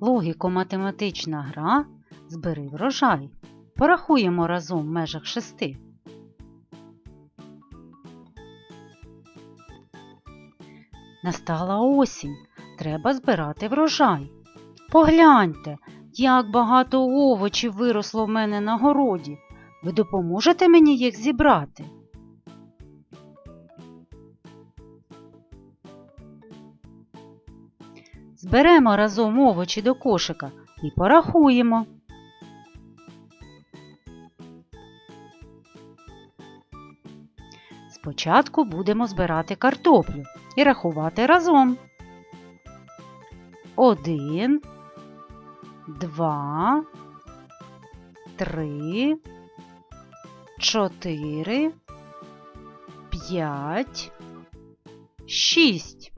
Логіко-математична гра Збери врожай. Порахуємо разом в межах шести. Настала осінь. Треба збирати врожай. Погляньте, як багато овочів виросло в мене на городі. Ви допоможете мені їх зібрати? Зберемо разом овочі до кошика і порахуємо. Спочатку будемо збирати картоплю і рахувати разом. Один, два, три, чотири, п'ять, шість.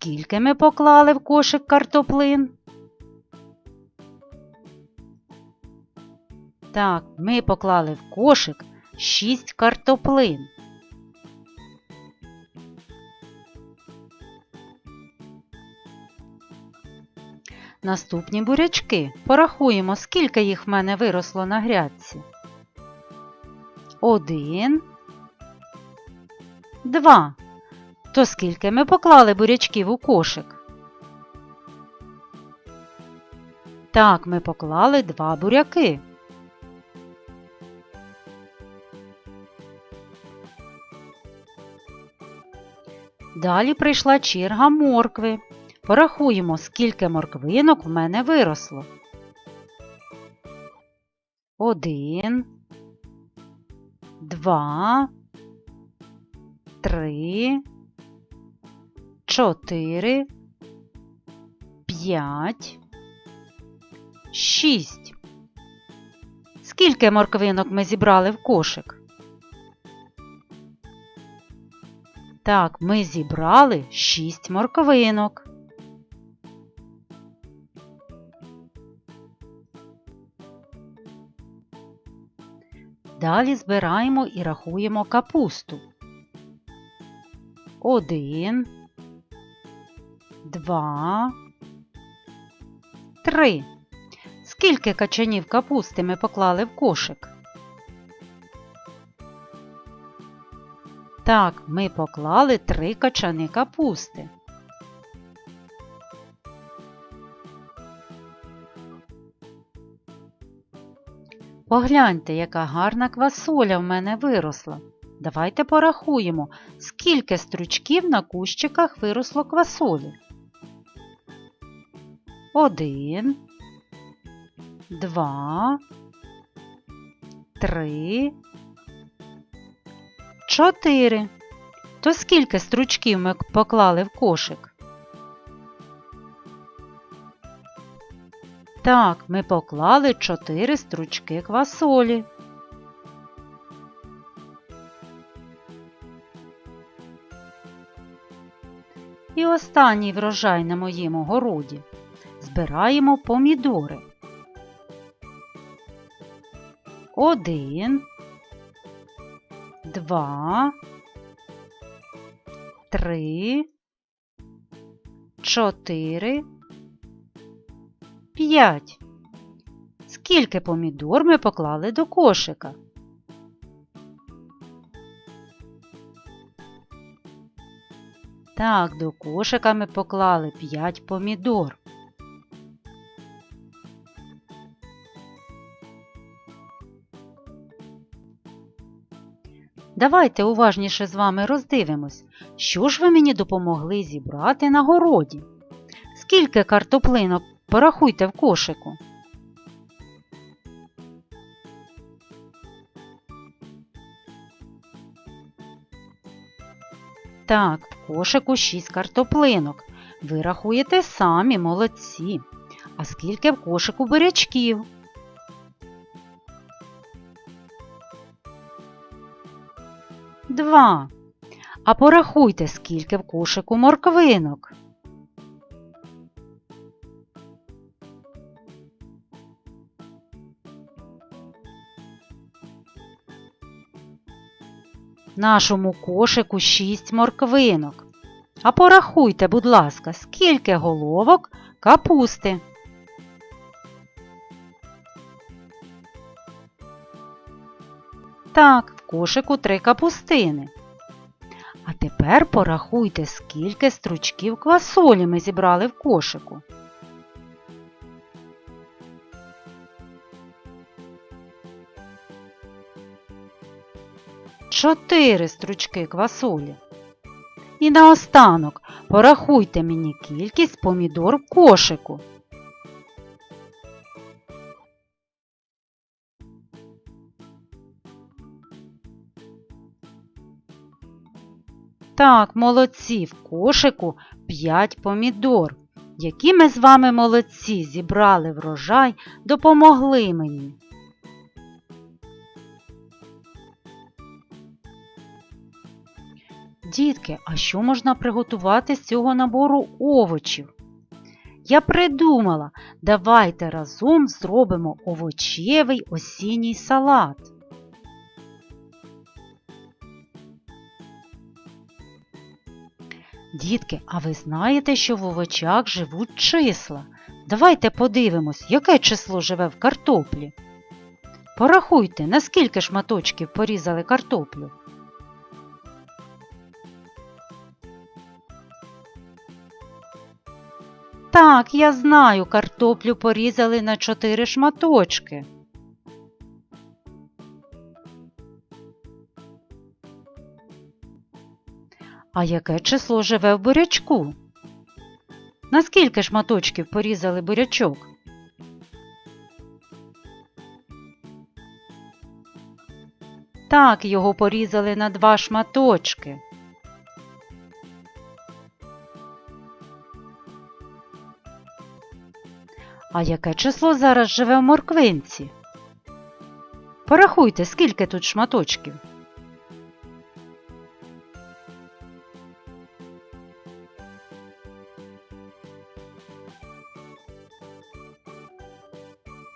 Скільки ми поклали в кошик картоплин? Так, ми поклали в кошик 6 картоплин. Наступні бурячки. Порахуємо, скільки їх в мене виросло на грядці. Один. Два. То скільки ми поклали бурячків у кошик? Так, ми поклали два буряки. Далі прийшла черга моркви. Порахуємо, скільки морквинок в мене виросло. Один, два, три, чотири, п'ять, шість. Скільки морквинок ми зібрали в кошик? Так, ми зібрали шість морквинок. Далі збираємо і рахуємо капусту. Один, два, три. Скільки качанів капусти ми поклали в кошик? Так, ми поклали три качани капусти. Погляньте, яка гарна квасоля в мене виросла. Давайте порахуємо, скільки стручків на кущиках виросло квасолі. Один, два, три, чотири. То скільки стручків ми поклали в кошик? Так, ми поклали чотири стручки квасолі. І останній врожай на моєму городі. Збираємо помідори. Один, два, три, чотири, п'ять. Скільки помідор ми поклали до кошика? Так, до кошика ми поклали 5 помідор. Давайте уважніше з вами роздивимось, що ж ви мені допомогли зібрати на городі. Скільки картоплинок порахуйте в кошику. Так, в кошику 6 картоплинок. Ви рахуєте самі молодці. А скільки в кошику бурячків? Два. А порахуйте, скільки в кошику морквинок. Нашому кошику шість морквинок. А порахуйте, будь ласка, скільки головок капусти. Так, кошику три капустини. А тепер порахуйте, скільки стручків квасолі ми зібрали в кошику. Чотири стручки квасолі. І наостанок порахуйте мені кількість помідор в кошику. Так, молодці, в кошику 5 помідор. Які ми з вами молодці зібрали врожай, допомогли мені. Дітки, а що можна приготувати з цього набору овочів? Я придумала, давайте разом зробимо овочевий осінній салат. Дітки, а ви знаєте, що в овочах живуть числа? Давайте подивимось, яке число живе в картоплі. Порахуйте, наскільки шматочків порізали картоплю. Так, я знаю, картоплю порізали на чотири шматочки. А яке число живе в бурячку? Наскільки шматочків порізали бурячок? Так, його порізали на два шматочки. А яке число зараз живе в морквинці? Порахуйте, скільки тут шматочків.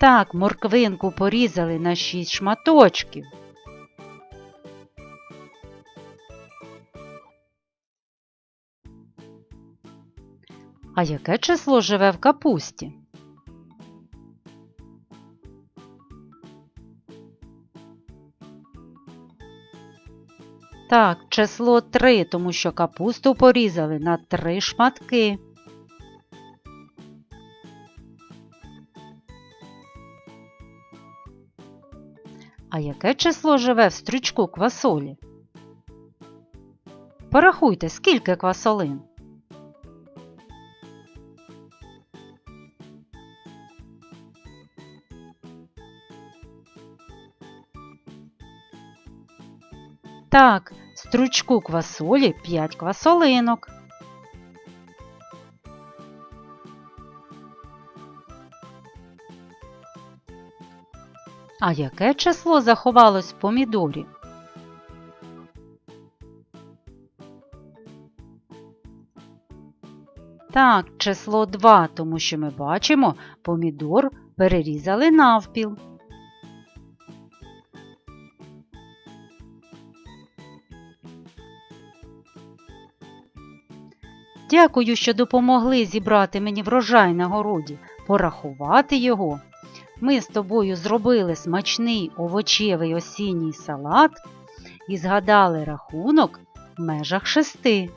Так, морквинку порізали на шість шматочків. А яке число живе в капусті? Так, число 3, тому що капусту порізали на три шматки. А яке число живе в стручку квасолі? Порахуйте, скільки квасолин. Так, стручку квасолі 5 квасолинок. А яке число заховалось в помідорі? Так, число 2, тому що ми бачимо, помідор перерізали навпіл. Дякую, що допомогли зібрати мені врожай на городі, порахувати його. Ми з тобою зробили смачний овочевий осінній салат і згадали рахунок в межах шести.